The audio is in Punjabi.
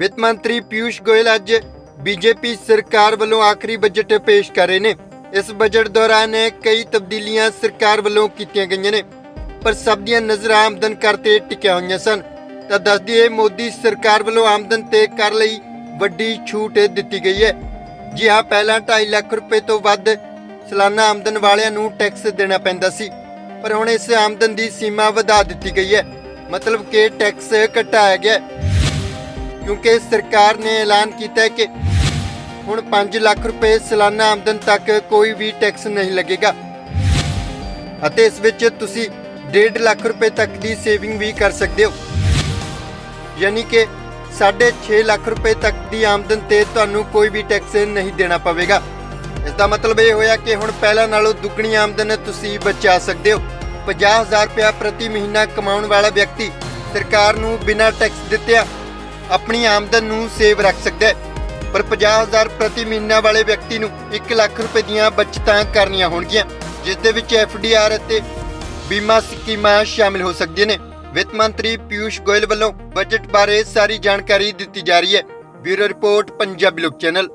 ਵਿੱਤ ਮੰਤਰੀ ਪਿਊਸ਼ ਗੋਇਲ ਅੱਜ ਬੀਜੇਪੀ ਸਰਕਾਰ ਵੱਲੋਂ ਆਖਰੀ ਬਜਟ ਪੇਸ਼ ਕਰ ਰਹੇ ਨੇ। ਇਸ ਬਜਟ ਦੌਰਾਨ ਕਈ ਤਬਦੀਲੀਆਂ ਸਰਕਾਰ ਵੱਲੋਂ ਕੀਤੀਆਂ ਗਈਆਂ ਨੇ, ਪਰ ਸਭ ਦੀਆਂ ਨਜ਼ਰਾਂ ਆਮਦਨ ਕਰ ਤੇ ਟਿਕਿਆ ਹੋਈਆਂ ਸਨ। ਤਾਂ ਦੱਸ ਦਈਏ, ਮੋਦੀ ਸਰਕਾਰ ਵੱਲੋਂ ਆਮਦਨ ਤੇ ਕਰ ਲਈ ਵੱਡੀ ਛੂਟ ਦਿੱਤੀ ਗਈ ਹੈ। ਜੀ ਹਾਂ, ਪਹਿਲਾਂ 2.5 ਲੱਖ ਰੁਪਏ ਤੋਂ ਵੱਧ ਸਾਲਾਨਾ ਆਮਦਨ ਵਾਲਿਆਂ ਨੂੰ ਟੈਕਸ ਦੇਣਾ ਪੈਂਦਾ ਸੀ, ਪਰ ਹੁਣ ਇਸ ਆਮਦਨ ਦੀ ਸੀਮਾ ਵਧਾ ਦਿੱਤੀ ਗਈ ਹੈ। ਮਤਲਬ ਕਿ ਟੈਕਸ ਘਟਾਇਆ ਗਿਆ ਕਿਉਂਕਿ ਸਰਕਾਰ ਨੇ ਐਲਾਨ ਕੀਤਾ ਹੈ ਕਿ ਹੁਣ 5 ਲੱਖ ਰੁਪਏ ਸਾਲਾਨਾ ਆਮਦਨ ਤੱਕ ਕੋਈ ਵੀ ਟੈਕਸ ਨਹੀਂ ਲੱਗੇਗਾ। ਅਤੇ ਇਸ ਵਿੱਚ ਤੁਸੀਂ 1.5 ਲੱਖ ਰੁਪਏ ਤੱਕ ਦੀ ਸੇਵਿੰਗ ਵੀ ਕਰ ਸਕਦੇ ਹੋ। ਯਾਨੀ ਕਿ 6.5 ਲੱਖ ਰੁਪਏ ਤੱਕ ਦੀ ਆਮਦਨ ਤੇ ਤੁਹਾਨੂੰ ਕੋਈ ਵੀ ਟੈਕਸ ਨਹੀਂ ਦੇਣਾ ਪਵੇਗਾ। ਇਸ ਦਾ ਮਤਲਬ ਇਹ ਹੋਇਆ ਕਿ ਹੁਣ ਪਹਿਲਾਂ ਨਾਲੋਂ ਦੁੱਗਣੀ ਆਮਦਨ ਤੁਸੀਂ ਬਚਾ ਸਕਦੇ ਹੋ। 50000 ਰੁਪਏ ਪ੍ਰਤੀ ਮਹੀਨਾ ਕਮਾਉਣ ਵਾਲਾ ਵਿਅਕਤੀ ਸਰਕਾਰ ਨੂੰ ਬਿਨਾਂ ਟੈਕਸ ਦਿੱਤਿਆਂ ਆਪਣੀ ਆਮਦਨ ਨੂੰ ਸੇਵ ਰੱਖ ਸਕਦਾ ਹੈ। ਪਰ 50000 ਪ੍ਰਤੀ ਮਹੀਨਾ ਵਾਲੇ ਵਿਅਕਤੀ ਨੂੰ 1 ਲੱਖ ਰੁਪਏ ਦੀਆਂ ਬਚਤਾਂ ਕਰਨੀਆਂ ਹੋਣਗੀਆਂ, ਜਿਸ ਦੇ ਵਿੱਚ ਐਫਡੀਆਰ ਅਤੇ ਬੀਮਾ ਸਕੀਮਾਂ ਸ਼ਾਮਿਲ ਹੋ ਸਕਦੀਆਂ ਨੇ। ਵਿੱਤ ਮੰਤਰੀ ਪਿਊਸ਼ ਗੋਇਲ ਵੱਲੋਂ ਬਜਟ ਬਾਰੇ ਸਾਰੀ ਜਾਣਕਾਰੀ ਦਿੱਤੀ ਜਾ ਰਹੀ ਹੈ। ਬਿਊਰੋ ਰਿਪੋਰਟ, ਪੰਜਾਬੀ ਲੋਕ ਚੈਨਲ।